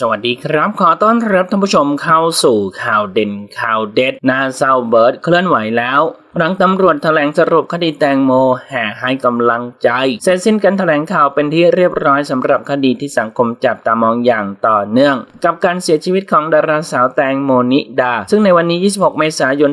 สวัสดีครับ ขอต้อนรับท่านผู้ชมเข้าสู่ข่าวเด่นข่าวเด็ดนาซาวเบิร์ดเคลื่อนไหวแล้ว หลังตำรวจแถลงสรุปคดีแตงโมแห่ให้กำลังใจ เสร็จสิ้นการแถลงข่าวเป็นที่เรียบร้อยสำหรับคดีที่สังคมจับตามองอย่างต่อเนื่อง กับการเสียชีวิตของดาราสาวแตงโมนิดา ซึ่งในวันนี้ 26 เมษายน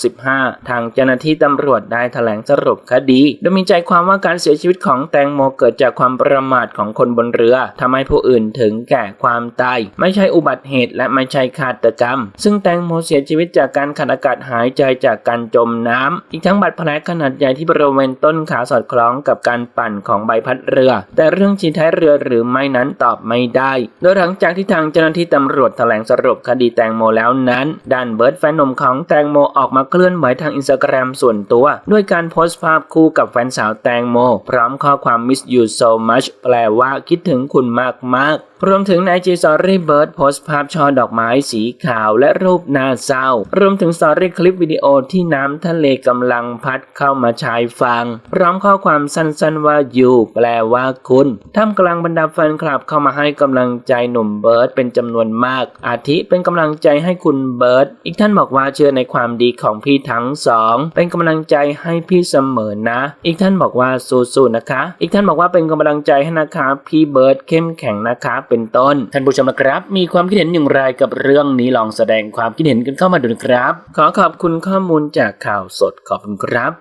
2565 ทางเจ้าหน้าที่ตำรวจได้แถลงสรุปคดีโดยมีใจความว่าการเสียชีวิตของแตงโมเกิดจากความประมาทของคนบนเรือทำให้ผู้อื่นถึงแก่ความตายไม่ใช่อุบัติเหตุและไม่ใช่ฆาตกรรม ซึ่งแตงโมเสียชีวิตจากการขาดอากาศหายใจจากการจมน้ำอีกทั้งบาดแผลขนาดใหญ่ที่บริเวณต้นขาสอดคล้องกับการปั่นของใบพัดเรือ แต่เรื่องฉีท้ายเรือหรือไม่นั้นตอบไม่ได้ โดยหลังจากที่ทางเจ้าหน้าที่ตำรวจแถลงสรุปคดีแตงโมแล้วนั้นด้านเบิร์ดแฟนหนุ่มของแตงโมออกมาเคลื่อนไหวทางอินสตาแกรมส่วนตัว ด้วยการโพสต์ภาพคู่กับแฟนสาวแตงโม พร้อมข้อความ miss you so much แปลว่าคิดถึงคุณมากมากๆ รวมถึงในจีสอรี่เบิร์ดโพสต์ภาพช่อดอกไม้สีขาวและรูปน่าเศร้า รวมถึงสอรี่คลิปวิดีโอที่น้ำทะเลกำลังพัดเข้ามาชายฝั่งพร้อมข้อความสั้นๆว่า you แปลว่าคุณท่ามกลางบรรดาแฟนคลับเข้ามาให้กำลังใจหนุ่มเบิร์ดเป็นจำนวนมาก อาทิเป็นกำลังใจให้คุณเบิร์ดอีกท่านบอกว่าเชื่อในความดีของพี่ทั้งสองเป็นกำลังใจให้พี่เสมอนะ อีกท่านบอกว่าสู้ๆนะคะ อีกท่านบอกว่าเป็นกำลังใจให้นะคะพี่เบิร์ดเข้มแข็งนะคะเป็นต้น ท่านผู้ชมนะครับ มีความคิดเห็นอย่างไรกับเรื่องนี้ลองแสดงความคิดเห็นกันเข้ามาดูนะครับ ขอขอบคุณข้อมูลจากข่าวสดขอบคุณครับ